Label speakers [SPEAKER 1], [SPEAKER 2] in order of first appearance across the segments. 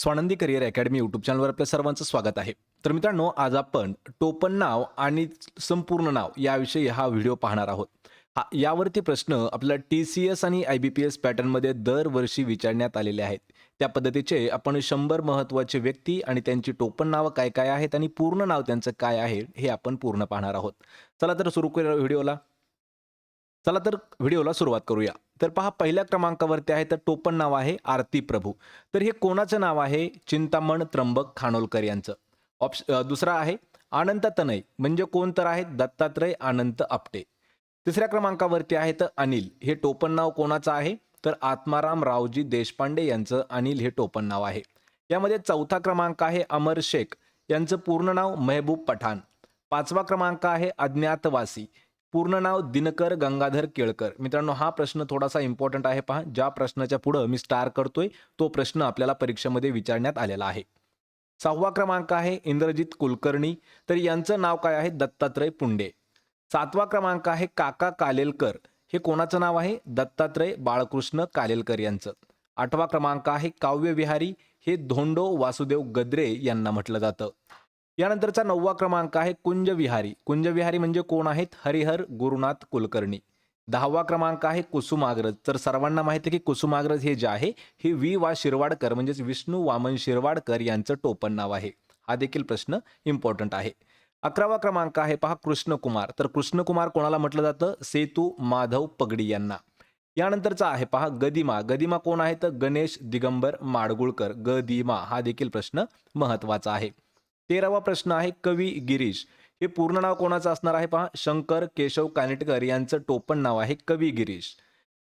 [SPEAKER 1] Swanandi career academy YouTube चॅनलवर आपल्या सर्वांचं स्वागत आहे तर मित्रांनो आज आपण टोपण नाव आणि संपूर्ण नाव याविषयी हा व्हिडिओ पाहणार आहोत हा यावरती प्रश्न आपल्या टी सी एस आणि आय बी पी एस पॅटर्नमध्ये दरवर्षी विचारण्यात आलेले आहेत त्या पद्धतीचे आपण शंभर महत्त्वाचे व्यक्ती आणि त्यांची टोपण नावं काय काय आहेत आणि पूर्ण नाव त्यांचं काय आहे हे आपण पूर्ण पाहणार आहोत चला तर सुरू करूया व्हिडिओला चला तर व्हिडिओला सुरुवात करूया तर पहा पहिल्या क्रमांकावरती आहे तर टोपण नाव आहे आरती प्रभू तर हे कोणाचं नाव आहे चिंतामण त्र्यंबक खानोलकर यांचं ऑप्श दुसरा आहे अनंत तनय म्हणजे कोण तर आहे दत्तात्रय अनंत आपटे तिसऱ्या क्रमांकावरती आहे तर अनिल हे टोपण नाव कोणाचं आहे तर आत्माराम रावजी देशपांडे यांचं अनिल हे टोपण नाव आहे यामध्ये चौथा क्रमांक आहे अमर शेख यांचं पूर्ण नाव मेहबूब पठाण पाचवा क्रमांक आहे अज्ञातवासी पूर्ण नाव दिनकर गंगाधर केळकर मित्रांनो हा प्रश्न थोडासा इम्पॉर्टंट आहे पहा ज्या प्रश्नाच्या पुढं मी स्टार करतोय तो प्रश्न आपल्याला परीक्षेमध्ये विचारण्यात आलेला आहे सहावा क्रमांक आहे इंद्रजित कुलकर्णी तर यांचं नाव काय आहे दत्तात्रय पुंडे सातवा क्रमांक आहे काका कालेलकर हे कोणाचं नाव आहे दत्तात्रय बाळकृष्ण कालेलकर यांचं आठवा क्रमांक आहे काव्यविहारी हे धोंडो वासुदेव गद्रे यांना म्हटलं जातं यानंतरचा नववा क्रमांक आहे कुंजविहारी कुंजविहारी म्हणजे कोण आहेत हरिहर गुरुनाथ कुलकर्णी दहावा क्रमांक आहे कुसुमाग्रज तर सर्वांना माहिती आहे की कुसुमाग्रज हे जे आहे हे वी वा शिरवाडकर म्हणजेच विष्णू वामन शिरवाडकर यांचं टोपण नाव आहे हा देखील प्रश्न इम्पॉर्टंट आहे अकरावा क्रमांक आहे पहा कृष्णकुमार तर कृष्णकुमार कोणाला म्हटलं जातं सेतू माधव पगडी यांना यानंतरचा आहे पहा गदिमा गदिमा कोण आहे तर गणेश दिगंबर माडगुळकर गदिमा हा देखील प्रश्न महत्वाचा आहे तेरावा प्रश्न आहे कवी गिरीश हे पूर्ण नाव कोणाचं असणार आहे पहा शंकर केशव कानेटकर यांचं टोपण नाव आहे कवी गिरीश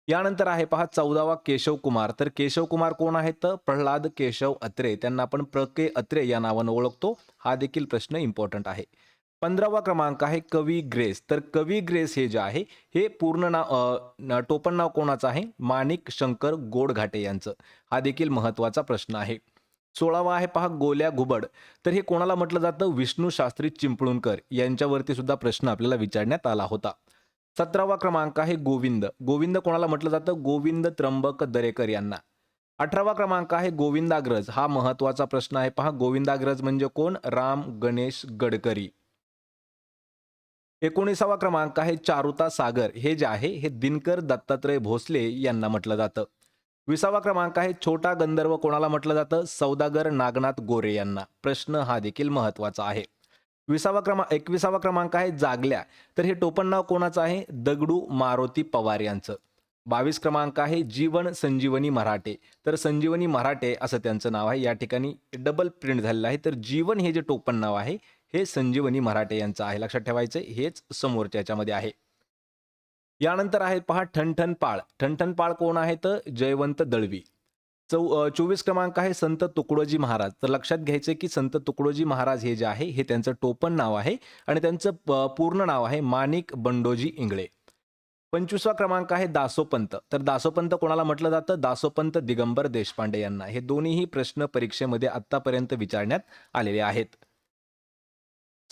[SPEAKER 1] यानंतर आहे पहा चौदावा केशव कुमार तर केशव कुमार कोण आहेत प्रल्हाद केशव अत्रे त्यांना आपण प्र के अत्रे या नावानं ओळखतो हा देखील प्रश्न इम्पॉर्टंट आहे पंधरावा क्रमांक आहे कवी ग्रेस तर कवी ग्रेस हे जे आहे हे पूर्ण नाव टोपण नाव कोणाचं आहे माणिक शंकर गोडघाटे यांचं हा देखील महत्त्वाचा प्रश्न आहे सोळावा आहे पहा गोल्या घुबड तर हे कोणाला म्हटलं जातं विष्णू शास्त्री चिंपळूणकर यांच्यावरती सुद्धा प्रश्न आपल्याला विचारण्यात आला होता सतरावा क्रमांक आहे गोविंद गोविंद कोणाला म्हटलं जातं गोविंद त्र्यंबक दरेकर यांना अठरावा क्रमांक आहे गोविंदाग्रज हा महत्वाचा प्रश्न आहे पहा गोविंदाग्रज म्हणजे कोण राम गणेश गडकरी एकोणीसावा क्रमांक आहे चारुता सागर हे जे आहे हे दिनकर दत्तात्रय भोसले यांना म्हटलं जातं विसावा क्रमांक आहे छोटा गंधर्व कोणाला म्हटलं जातं सौदागर नागनाथ गोरे यांना प्रश्न हा देखील महत्वाचा आहे विसावा क्रमांक एकविसावा क्रमांक आहे जागल्या तर हे टोपण नाव कोणाचं आहे दगडू मारुती पवार यांचं बावीस क्रमांक आहे जीवन संजीवनी मराठे तर संजीवनी मराठे असं त्यांचं नाव आहे या ठिकाणी डबल प्रिंट झालेलं आहे तर जीवन हे जे टोपण नाव आहे हे संजीवनी मराठे यांचं आहे लक्षात ठेवायचं हेच समोरच्या याच्यामध्ये आहे यानंतर आहेत पहा ठणठण पाळ ठणठण पाळ कोण आहे तर जयवंत दळवी चौ चोवीस क्रमांक आहे संत तुकडोजी महाराज तर लक्षात घ्यायचं की संत तुकडोजी महाराज हे जे आहे हे त्यांचं टोपण नाव आहे आणि त्यांचं पूर्ण नाव आहे माणिक बंडोजी इंगळे पंचवीसवा क्रमांक आहे दासोपंत तर दासोपंत कोणाला म्हटलं जातं दासोपंत दिगंबर देशपांडे यांना हे दोन्हीही प्रश्न परीक्षेमध्ये आत्तापर्यंत विचारण्यात आलेले आहेत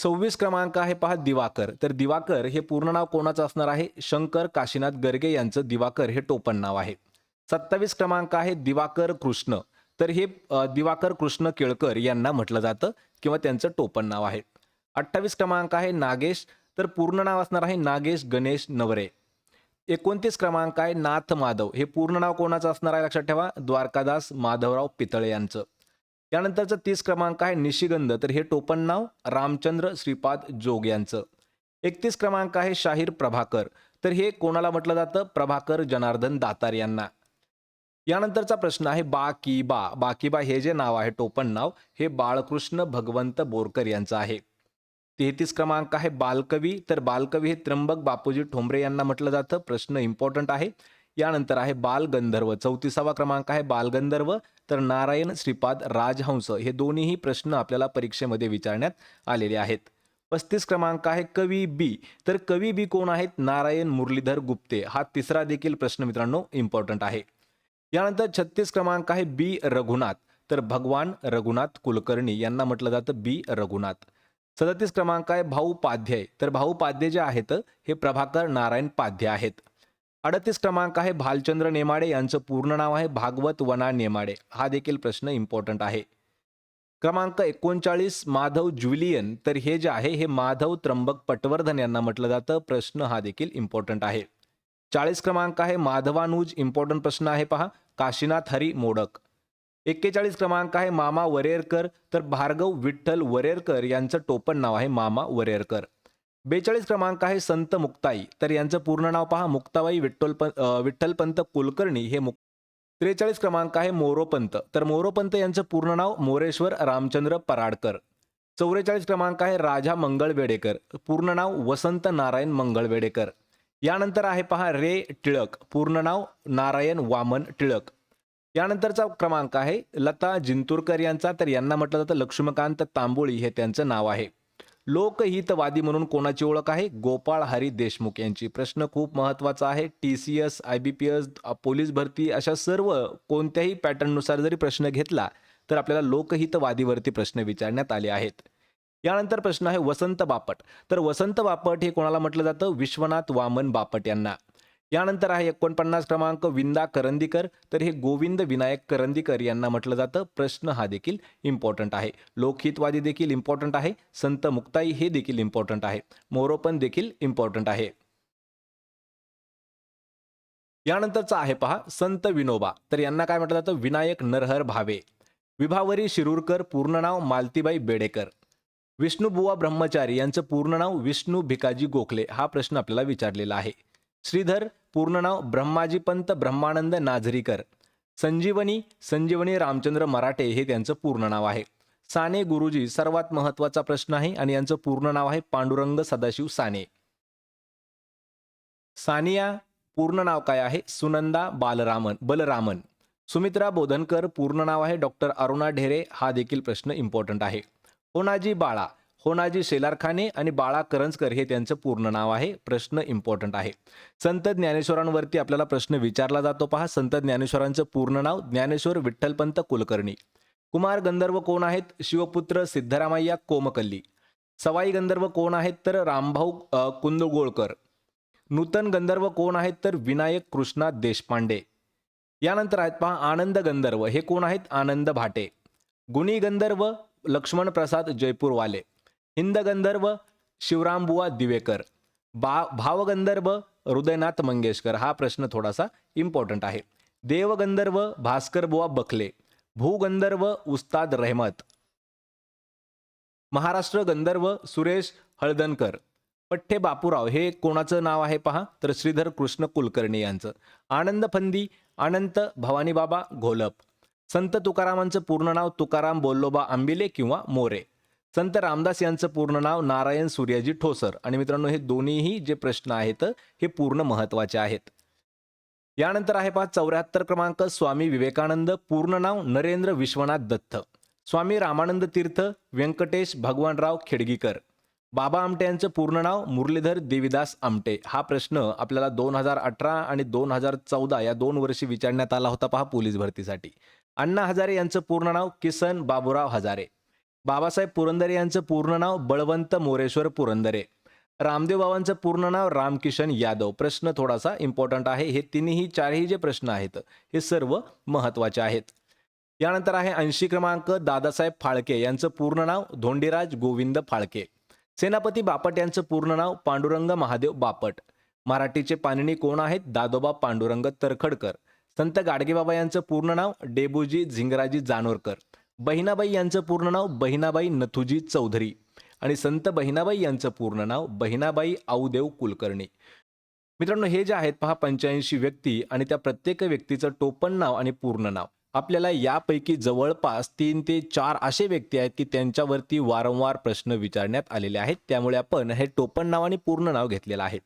[SPEAKER 1] सव्वीस क्रमांक आहे पहा दिवाकर तर दिवाकर हे पूर्ण नाव कोणाचं असणार आहे शंकर काशीनाथ गर्गे यांचं दिवाकर हे टोपण नाव आहे सत्तावीस क्रमांक आहे दिवाकर कृष्ण तर हे दिवाकर कृष्ण केळकर यांना म्हटलं जातं किंवा त्यांचं टोपण नाव आहे अठ्ठावीस क्रमांक आहे नागेश तर पूर्ण नाव असणार आहे नागेश गणेश नवरे एकोणतीस क्रमांक आहे नाथ माधव हे पूर्ण नाव कोणाचं असणार आहे लक्षात ठेवा द्वारकादास माधवराव पितळे यांचं यानंतरचा तीस क्रमांक आहे निशिगंध तर हे टोपण नाव रामचंद्र श्रीपाद जोग यांचं एकतीस क्रमांक आहे शाहीर प्रभाकर तर हे कोणाला म्हटलं जातं प्रभाकर जनार्दन दातार यांना यानंतरचा प्रश्न आहे बाकीबा बाकीबा हे जे नाव आहे टोपण नाव हे बाळकृष्ण भगवंत बोरकर यांचं आहे तेहतीस क्रमांक आहे बालकवी तर बालकवी हे त्र्यंबक बापूजी ठोंबरे यांना म्हटलं जातं प्रश्न इम्पॉर्टंट आहे यानंतर आहे बालगंधर्व चौतीसावा क्रमांक आहे बालगंधर्व तर नारायण श्रीपाद राजहंस हे दोन्हीही प्रश्न आपल्याला परीक्षेमध्ये विचारण्यात आलेले आहेत पस्तीस क्रमांक आहे कवी बी तर कवी बी कोण आहेत नारायण मुरलीधर गुप्ते हा तिसरा देखील प्रश्न मित्रांनो इम्पॉर्टंट आहे यानंतर छत्तीस क्रमांक आहे बी रघुनाथ तर भगवान रघुनाथ कुलकर्णी यांना म्हटलं जातं बी रघुनाथ सदतीस क्रमांक आहे भाऊ पाध्याय तर भाऊ पाध्याय जे आहेत हे प्रभाकर नारायण पाध्याय आहेत अडतीस क्रमांक आहे भालचंद्र नेमाडे यांचं पूर्ण नाव आहे भागवत वना नेमाडे हा देखील प्रश्न इम्पॉर्टंट आहे क्रमांक एकोणचाळीस माधव ज्युलियन तर हे जे आहे हे माधव त्र्यंबक पटवर्धन यांना म्हटलं जातं प्रश्न हा देखील इम्पॉर्टंट आहे चाळीस क्रमांक आहे माधवानुज इम्पॉर्टंट प्रश्न आहे पहा काशीनाथ हरी मोडक एक्केचाळीस क्रमांक आहे मामा वरेरकर तर भार्गव विठ्ठल वरेरकर यांचं टोपण नाव आहे मामा वरेरकर बेचाळीस क्रमांक आहे संत मुक्ताई तर यांचं पूर्ण नाव पहा मुक्ताबाई विठ्ठलप विठ्ठलपंत कुलकर्णी हे मुक त्रेचाळीस क्रमांक आहे मोरोपंत तर मोरोपंत यांचं पूर्ण नाव मोरेश्वर रामचंद्र पराडकर चौवेचाळीस क्रमांक आहे राजा मंगळ वेडेकर पूर्ण नाव वसंत नारायण मंगळ वेडेकर यानंतर आहे पहा रे टिळक पूर्ण नाव नारायण वामन टिळक यानंतरचा क्रमांक आहे लता जिंतूरकर यांचा तर यांना म्हटलं जातं लक्ष्मीकांत तांबोळी हे त्यांचं नाव आहे लोकहितवादी म्हणून कोणाची ओळख आहे गोपाळ हरी देशमुख यांची प्रश्न खूप महत्वाचा आहे T C S I B P S police भरती अशा सर्व कोणत्याही पॅटर्ननुसार जरी प्रश्न घेतला तर आपल्याला लोकहितवादीवरती प्रश्न विचारण्यात आले आहेत यानंतर प्रश्न आहे वसंत बापट तर वसंत बापट हे कोणाला म्हटलं जातं विश्वनाथ वामन बापट यांना यानंतर आहे एकोणपन्नास क्रमांक विंदा करंदीकर तर हे गोविंद विनायक करंदीकर यांना म्हटलं जातं प्रश्न हा देखील इम्पॉर्टंट आहे लोकहितवादी देखील इम्पॉर्टंट आहे संत मुक्ताई हे देखील इम्पॉर्टंट आहे मोरोपन देखील इम्पॉर्टंट आहे यानंतरचा आहे पहा संत विनोबा तर यांना काय म्हटलं जातं विनायक नरहर भावे विभावरी शिरूरकर पूर्ण नाव मालतीबाई बेडेकर विष्णुबुवा ब्रह्मचारी यांचं पूर्ण नाव विष्णू भिकाजी गोखले हा प्रश्न आपल्याला विचारलेला आहे श्रीधर पूर्ण नाव ब्रह्माजीपंत ब्रह्मानंद नाझरीकर संजीवनी संजीवनी रामचंद्र मराठे हे त्यांचं पूर्ण नाव आहे साने गुरुजी सर्वात महत्वाचा प्रश्न आहे आणि यांचं पूर्ण नाव आहे पांडुरंग सदाशिव साने सानिया पूर्ण नाव काय आहे सुनंदा बालरामन बलरामन सुमित्रा बोधनकर पूर्ण नाव आहे डॉक्टर अरुणा ढेरे हा देखील प्रश्न इम्पॉर्टंट आहे ओनाजी बाळा होनाजी शेलारखाने आणि बाळा करंजकर हे त्यांचं पूर्ण नाव आहे प्रश्न इम्पॉर्टंट आहे संत ज्ञानेश्वरांवरती आपल्याला प्रश्न विचारला जातो पहा संत ज्ञानेश्वरांचं पूर्ण नाव ज्ञानेश्वर विठ्ठलपंत कुलकर्णी कुमार गंधर्व कोण आहेत शिवपुत्र सिद्धरामय्या कोमकल्ली सवाई गंधर्व कोण आहेत तर रामभाऊ कुंदगोळकर नूतन गंधर्व कोण आहेत तर विनायक कृष्णा देशपांडे यानंतर आहेत पहा आनंद गंधर्व हे कोण आहेत आनंद भाटे गुणी गंधर्व लक्ष्मण प्रसाद जयपूरवाले हिंदगंधर्व शिवरामबुवा दिवेकर बा भावगंधर्व हृदयनाथ मंगेशकर हा प्रश्न थोडासा इम्पॉर्टंट आहे देवगंधर्व भास्करबुवा बखले भूगंधर्व उस्ताद रहमत महाराष्ट्र गंधर्व सुरेश हळदनकर पठ्ठे बापूराव हे कोणाचं नाव आहे पहा तर श्रीधर कृष्ण कुलकर्णी यांचं आनंद फंदी अनंत भवानीबाबा घोलप संत तुकारामांचं पूर्ण नाव तुकाराम बोललोबा आंबिले किंवा मोरे संत रामदास यांचं पूर्ण नाव नारायण सूर्याजी ठोसर आणि मित्रांनो हे दोन्हीही जे प्रश्न आहेत हे पूर्ण महत्वाचे आहेत यानंतर आहे पहा चौऱ्याहत्तर क्रमांक स्वामी विवेकानंद पूर्ण नाव नरेंद्र विश्वनाथ दत्त स्वामी रामानंद तीर्थ व्यंकटेश भगवानराव खेडगीकर बाबा आमटे यांचं पूर्ण नाव मुरलीधर देवीदास आमटे हा प्रश्न आपल्याला दोन हजार अठरा आणि दोन हजार चौदा या दोन वर्षी विचारण्यात आला होता पहा पोलीस भरतीसाठी अण्णा हजारे यांचं पूर्ण नाव किसन बाबुराव हजारे बाबासाहेब पुरंदरे यांचं पूर्ण नाव बळवंत मोरेश्वर पुरंदरे रामदेव बाबांचं पूर्ण नाव रामकिशन यादव प्रश्न थोडासा इम्पॉर्टंट आहे हे तिन्ही चारही जे प्रश्न आहेत हे सर्व महत्वाचे आहेत यानंतर आहे ऐंशी क्रमांक दादासाहेब फाळके यांचं पूर्ण नाव धोंडीराज गोविंद फाळके सेनापती बापट यांचं पूर्ण नाव पांडुरंग महादेव बापट मराठीचे पाणिनी कोण आहेत दादोबा पांडुरंग तरखडकर संत गाडगेबाबा यांचं पूर्ण नाव डेबूजी झिंगराजी जानोरकर बहिणाबाई यांचं पूर्ण नाव बहिणाबाई नथुजी चौधरी आणि संत बहिणाबाई यांचं पूर्ण नाव बहिणाबाई आऊदेव कुलकर्णी मित्रांनो हे जे आहेत पहा पंच्याऐंशी व्यक्ती आणि त्या प्रत्येक व्यक्तीचं टोपण नाव आणि पूर्ण नाव आपल्याला यापैकी जवळपास तीन ते चार असे व्यक्ती आहेत की त्यांच्यावरती वारंवार प्रश्न विचारण्यात आलेले आहेत त्यामुळे आपण हे टोपण नाव आणि पूर्ण नाव घेतलेलं आहे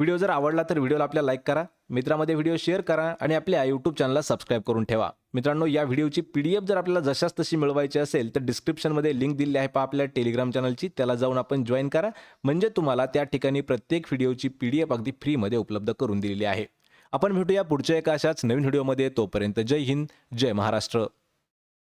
[SPEAKER 1] व्हिडिओ जर आवडला तर व्हिडिओला आपल्या लाईक करा मित्रामध्ये व्हिडिओ शेअर करा आणि आपल्या यूट्यूब चॅनलला सबस्क्राईब करून ठेवा मित्रांनो या व्हिडिओची एफ जर आपल्याला जशाच तशी मिळवायची असेल तर डिस्क्रिप्शनमध्ये लिंक दिली आहे पा आपल्या टेलिग्राम चॅनलची त्याला जाऊन आपण जॉईन करा म्हणजे तुम्हाला त्या ठिकाणी प्रत्येक व्हिडिओची पीडीएफ अगदी फ्रीमध्ये उपलब्ध करून दिलेली आहे आपण भेटूया पुढच्या एका अशाच नवीन व्हिडिओमध्ये तोपर्यंत जय हिंद जय महाराष्ट्र